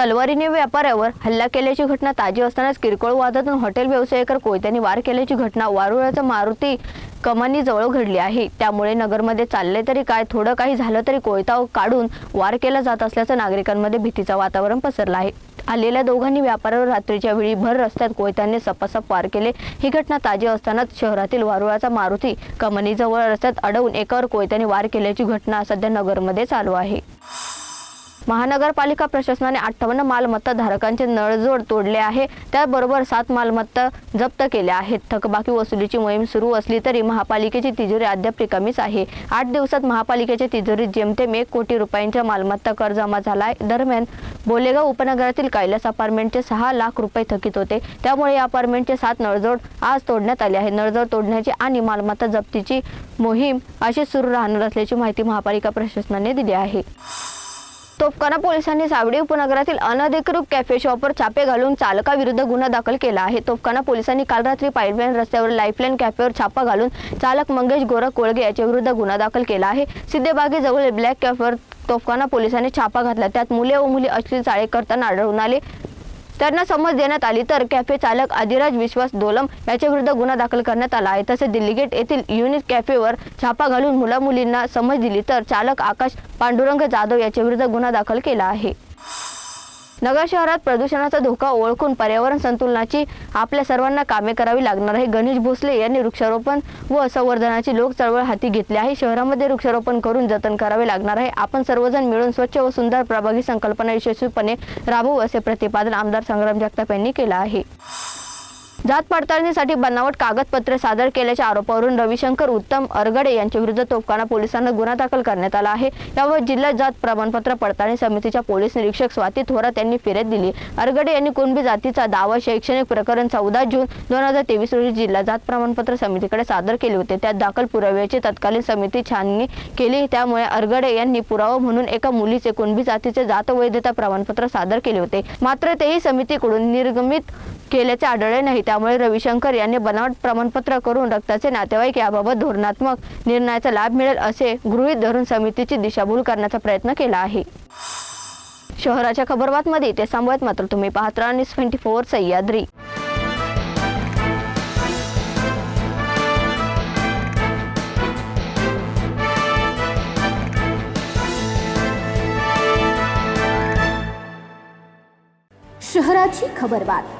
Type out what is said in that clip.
तलवारीने व्यापाऱ्यावर हल्ला केल्याची घटना ताजी असतानाच किरकोळ वादातून हॉटेल व्यावसायिकर कोयत्याने वार केल्याची घटना वारुळाचा मारुती कमानी जवळ घडली आहे. त्यामुळे नगरमध्ये चालले तरी काय थोडं काही झालं तरी कोयता काढून वार केला जात असल्याचं नागरिकांमध्ये भीतीचं वातावरण पसरलं आहे. आलेल्या दोघांनी व्यापाऱ्यावर रात्रीच्या वेळी भर रस्त्यात कोयत्याने सपासप वार केले. ही घटना ताजी असतानाच शहरातील वारुळाचा मारुती कमनीजवळ रस्त्यात अडवून एकावर कोयत्याने वार केल्याची घटना सध्या नगरमध्ये चालू आहे. महानगरपालिका प्रशासनाने अठ्ठावन्न मालमत्ता धारकांचे नळजोड तोडले आहे. त्याबरोबर सात मालमत्ता जप्त केल्या आहेत. थकबाकी वसुलीची मोहीम सुरू असली तरी महापालिकेची तिजोरी अद्याप रिकामीच आहे. आठ दिवसात महापालिकेच्या तिजोरीत जेमतेम एक कोटी रुपयांच्या मालमत्ता कर जमा झाला आहे दरम्यान बोलेगाव उपनगरातील कैलास अपार्टमेंटचे सहा लाख रुपये थकीत होते. त्यामुळे या अपार्टमेंटचे सात नळजोड आज तोडण्यात आले आहे नळजोड तोडण्याची आणि मालमत्ता जप्तीची मोहीम अशी सुरू राहणार असल्याची माहिती महापालिका प्रशासनाने दिली आहे. तोफखाना पोलिसांनी सावडी उपनगरातील अनधिकृत कॅफे शॉपवर छापे घालून चालकाविरुद्ध गुन्हा दाखल केला आहे. तोफखाना पोलिसांनी काल रात्री पाईपलाईन रस्त्यावर लाईफलाईन कॅफेवर छापा घालून चालक मंगेश गोरख कोळगे याच्याविरुद्ध गुन्हा दाखल केला आहे. सिद्धेबागे जवळ ब्लॅक कॅफेवर तोफखाना पोलिसांनी छापा घातला. त्यात मुले व मुली अश्लील चाळे करताना आढळून आले. त्यांना समज देण्यात आली तर कॅफे चालक आदिराज विश्वास दोलम याच्याविरुद्ध गुन्हा दाखल करण्यात आला आहे. तसेच दिल्ली गेट येथील युनिट कॅफेवर छापा घालून मुलामुलींना समज दिली तर चालक आकाश पांडुरंग जाधव याच्याविरुद्ध गुन्हा दाखल केला आहे. नगर शहरात प्रदूषणाचा धोका ओळखून पर्यावरण संतुलनाची आपल्या सर्वांना कामे करावी लागणार आहे. गणेश भोसले यांनी वृक्षारोपण व संवर्धनाची लोक चळवळ हाती घेतली आहे. शहरामध्ये वृक्षारोपण करून जतन करावे लागणार आहे. आपण सर्वजण मिळून स्वच्छ व सुंदर प्रभागी संकल्पना यशस्वीपणे राबवू असे प्रतिपादन आमदार संग्राम जगताप यांनी केलं आहे. जात पडताळणीसाठी बनावट कागदपत्रे सादर केल्याच्या आरोपावरून रविशंकर उत्तम अरगडे यांच्या विरुद्ध तोफखाना पोलिसांना गुन्हा दाखल करण्यात आला आहे. यावर जिल्हा जात प्रमाणपत्र पडताळणी समितीच्या पोलीस निरीक्षक स्वाती थोरात यांनी फिरत दिली. अरगडे यांनी कुणबी जातीचा दावा शैक्षणिक प्रकरण चौदा जून दोन हजार तेवीस रोजी जिल्हा जात प्रमाणपत्र समितीकडे सादर केले होते. त्यात दाखल पुराव्याची तत्कालीन समिती छाननी केली. त्यामुळे अरगडे यांनी पुरावा म्हणून एका मुलीचे कुणबी जातीचे जात वैधता प्रमाणपत्र सादर केले होते. मात्र तेही समितीकडून निर्गमित केल्याचे आढळले नाही. त्यामुळे रविशंकर यांनी बनावट प्रमाणपत्र करून रक्ताचे नातेवाईक याबाबत धोरणात्मक निर्णयाचा लाभ मिळेल असे गृहीत धरून समितीची दिशाभूल करण्याचा प्रयत्न केला आहे. शहराच्या खबरबातमध्ये ते सांगत मात्र तुम्ही पाहत राहा न्यूज ट्वेंटी फोर सह्याद्री. शहराची खबरबात